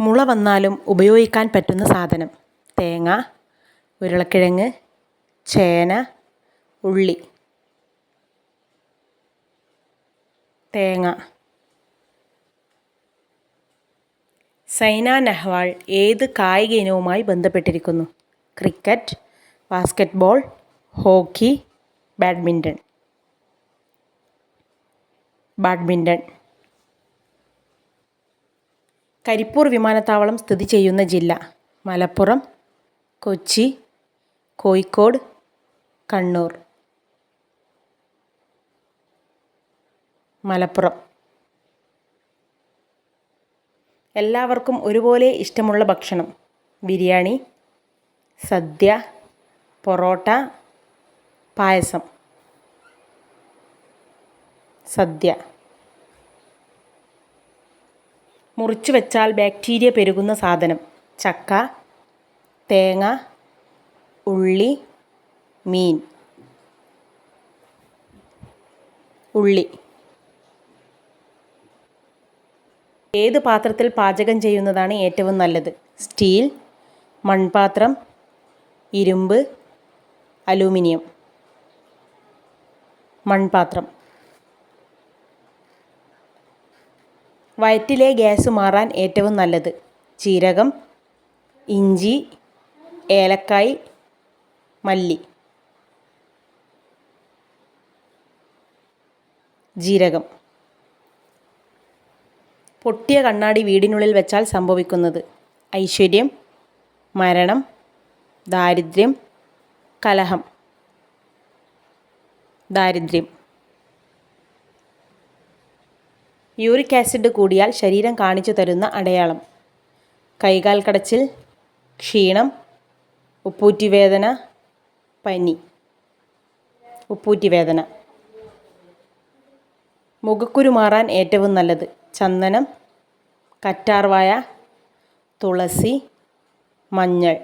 മുള വന്നാലും ഉപയോഗിക്കാൻ പറ്റുന്ന സാധനം. തേങ്ങ ഉരുളക്കിഴങ്ങ് ചേന ഉള്ളി. തേങ്ങ. സൈന നെഹ്വാൾ ഏത് കായിക ഇനവുമായി ബന്ധപ്പെട്ടിരിക്കുന്നു? Cricket basketball hockey badminton badminton Karipur വിമാനത്താവളം സ്ഥിതി ചെയ്യുന്ന ജില്ല. മലപ്പുറം കൊച്ചി കോഴിക്കോട് കണ്ണൂർ. മലപ്പുറം. എല്ലാവർക്കും ഒരുപോലെ ഇഷ്ടമുള്ള ഭക്ഷണം. ബിരിയാണി സദ്യ പൊറോട്ട പായസം. സദ്യ. മുറിച്ചു വെച്ചാൽ ബാക്ടീരിയ പെരുകുന്ന സാധനം. ചക്ക തേങ്ങ ഉള്ളി മീൻ. ഉള്ളി. ഏത് പാത്രത്തിൽ പാചകം ചെയ്യുന്നതാണ് ഏറ്റവും നല്ലത്? സ്റ്റീൽ മൺപാത്രം ഇരുമ്പ് അലൂമിനിയം. മൺപാത്രം. വയറ്റിലെ ഗ്യാസ് മാറാൻ ഏറ്റവും നല്ലത്. ജീരകം ഇഞ്ചി ഏലക്കായ് മല്ലി. ജീരകം. പൊട്ടിയ കണ്ണാടി വീടിനുള്ളിൽ വെച്ചാൽ സംഭവിക്കുന്നത്. ഐശ്വര്യം മരണം ദാരിദ്ര്യം കലഹം. ദാരിദ്ര്യം. യൂറിക് ആസിഡ് കൂടിയാൽ ശരീരം കാണിച്ചു തരുന്ന അടയാളം. കൈകാൽ കടച്ചിൽ ക്ഷീണം ഉപ്പൂറ്റിവേദന പനി. ഉപ്പൂറ്റിവേദന. മുഖക്കുരു മാറാൻ ഏറ്റവും നല്ലത് ചന്ദനം കറ്റാർവായ തുളസി മഞ്ഞൾ.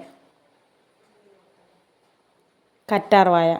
കറ്റാർവായ.